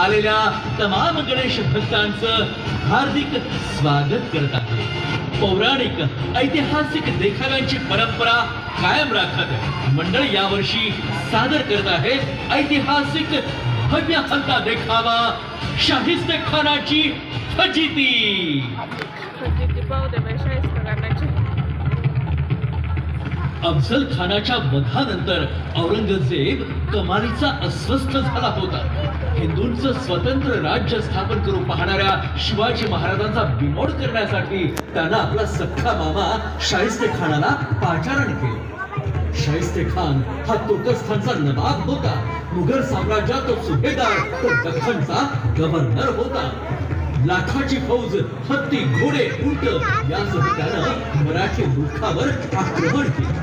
आलेल्या तमाम गणेश भक्तांचं हार्दिक स्वागत करत आहे. पौराणिक ऐतिहासिक देखाव्यांची परंपरा कायम राखत मंडळ यावर्षी सादर करत आहे ऐतिहासिक भव्य हंता देखावा शाहिस्ते खानाची फजिती. अफजल खानाच्या वधानंतर औरंगजेब कमालीचा अस्वस्थ झाला होता. हिंदूंचं स्वतंत्र राज्य स्थापन करू पाहणाऱ्या शिवाजी महाराजांचा बिमोड करण्यासाठी त्यानं आपला सख्खा मामा शाहिस्ते खानाला पाचारण केलं. शाहिस्ते खान हा तुर्कस्थानचा नवाब होता. मुघल साम्राज्यात तो सुभेदार तो दख्खनचा गव्हर्नर होता. लाखाची फौज हत्ती घोडे उंट यासह त्यानं मराठी मुखावर आक्रमण केलं.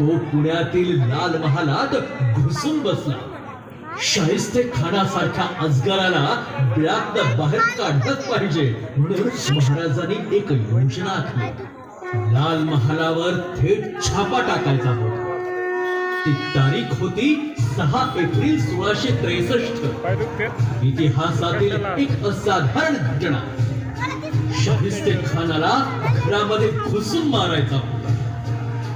तो पुण्यातील लाल महालात घुसून बसला. शाहिस्ते खानासारख्या अजगराला बिळातनं बाहेर काढलंच पाहिजे. म्हणून महाराजांनी एक योजना आखली लाल महालावर थेट छापा टाकायचा होता. ती तारीख होती सहा एप्रिल सोळाशे त्रेसष्ट. इतिहासातील एक असाधारण घटना. शाहिस्ते खानाला घरामध्ये घुसून मारायचा होता.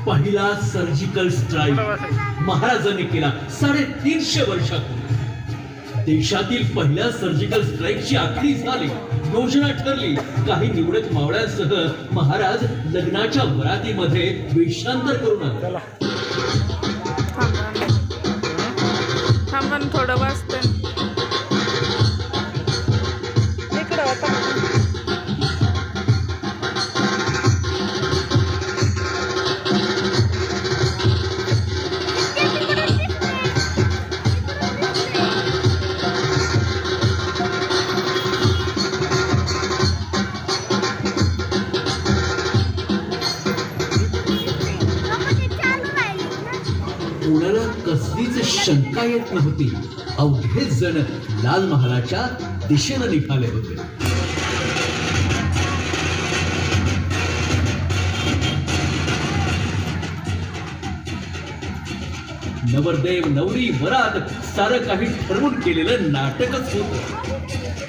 पहिला सर्जिकल स्ट्राईक महाराजांनी केला. साडेतीनशे वर्षात देशातील पहिल्या सर्जिकल स्ट्राईकची आखणी झाली. योजना ठरली. काही निवडक मावळ्यांसह महाराज लग्नाच्या वरातीमध्ये वेशांतर करून आले. थोडं वाजतंय कोणाला कसलीच शंका येत नव्हती. अवघेच जण लाल महालाच्या दिशेनं निघाले होते. नवरदेव नवरी वरात सारं काही ठरवून केलेलं नाटकच होत.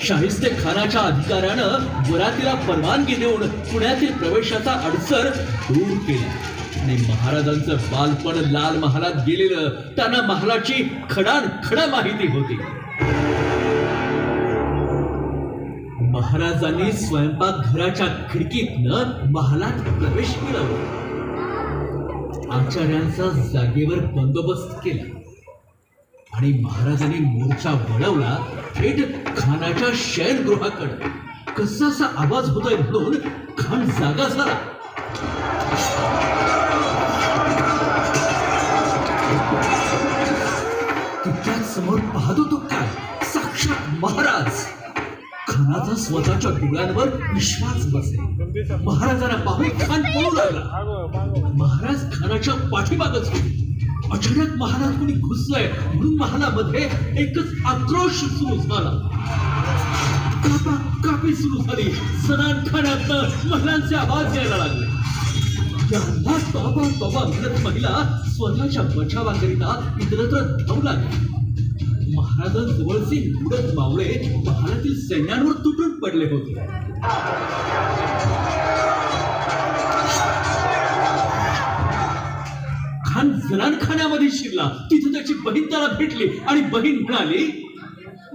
शाहिस्ते खानाच्या अधिकाऱ्यानं वरातीला परवानगी देऊन पुण्यातील प्रवेशाचा अडसर दूर केला. आणि महाराजांचं बालपण लाल महालात गेलेलं त्यांना महालाची खडान खडा माहिती होती. महाराजांनी स्वयंपाक घराच्या खिडकीतनं महालात प्रवेश केला. आचार्यांचा जागेवर बंदोबस्त केला. आणि महाराजांनी मोर्चा वळवला थेट खानाच्या शयनगृहाकडे. कसासा आवाज होतोय म्हणून खान जागा झाला. समोर पाहतो तो साक्षात महाराज. खानाचा स्वतःच्या डोळ्यांवर विश्वास बसे महाराजांना पाहून खान पळू लागला. महाराज खानाच्या पाठीमागच अचानक महाराज कोणी घुसलंय म्हणून महालामध्ये एकच आक्रोश सुरू झाला. कापा कापी सुरू झाली. सनान खाण्यात महिलांचे आवाज यायला लागले. यांना तोबा तोबा म्हणत महिला स्वतःच्या बचावाकरिता इतरत्र धावू लागली महाराजांजवळचे निवडक मावळे महालातील सैन्यांवर तुटून पडले होते. खान जनानखान्यामध्ये शिरला. तिथे त्याची बहीण त्याला भेटली आणि बहीण म्हणाली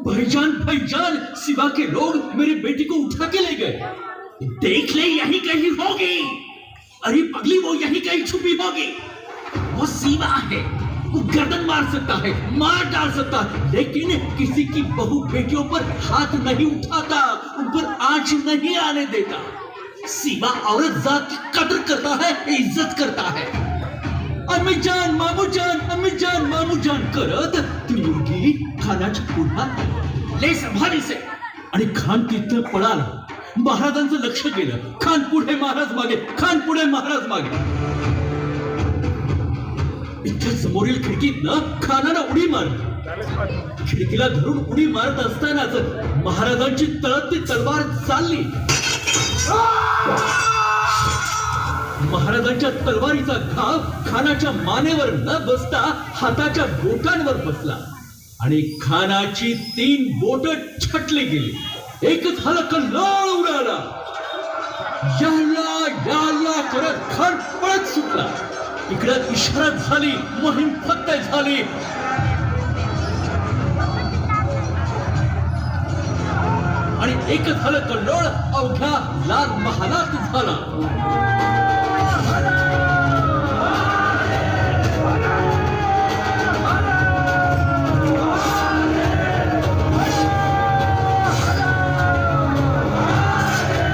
भाईजान भाईजान सिवा के लोग मेरी बेटी को उठा के ले गए। देख ले यही कहीं होगी। अरे पगली वो यही कहीं छुपी होगी। वो सीमा है। गर्दन मार सकता है, मार डाल सकता है, लेकिन किसी की बहु बेटियों पर हाथ नहीं उठाता उन पर आँच नहीं आने देता। सीमा औरत जात की कदर करता है, इज़्ज़त करता है। अम्मी जान, मामू जान, अम्मी जान, मामू जान, करत ती मुलगी पुन्हा ले संभाली से। आणि खान तिथं पळाला महाराजांचं लक्ष गेलं खान पुढे महाराज मागे खान पुढे महाराज मागे। इथं समोरील खिडकीतनं खानानं उडी मार खिडकीला धरून उडी मारत असतानाच महाराजांची तळत तलवार चालली. महाराजांच्या तलवारीचा घाव खानाच्या मानेवर न बसता हाताच्या बोटांवर बसला. आणि खानाची तीन बोट छटली गेली. एकच झालं लळ उडाला. याला याला करत खर पळत सुटला. इकडं इशारत झाली मोहीम फक्त झाली. आणि एक झालं कल्लोळ अवघ्या लाल महालात झाला.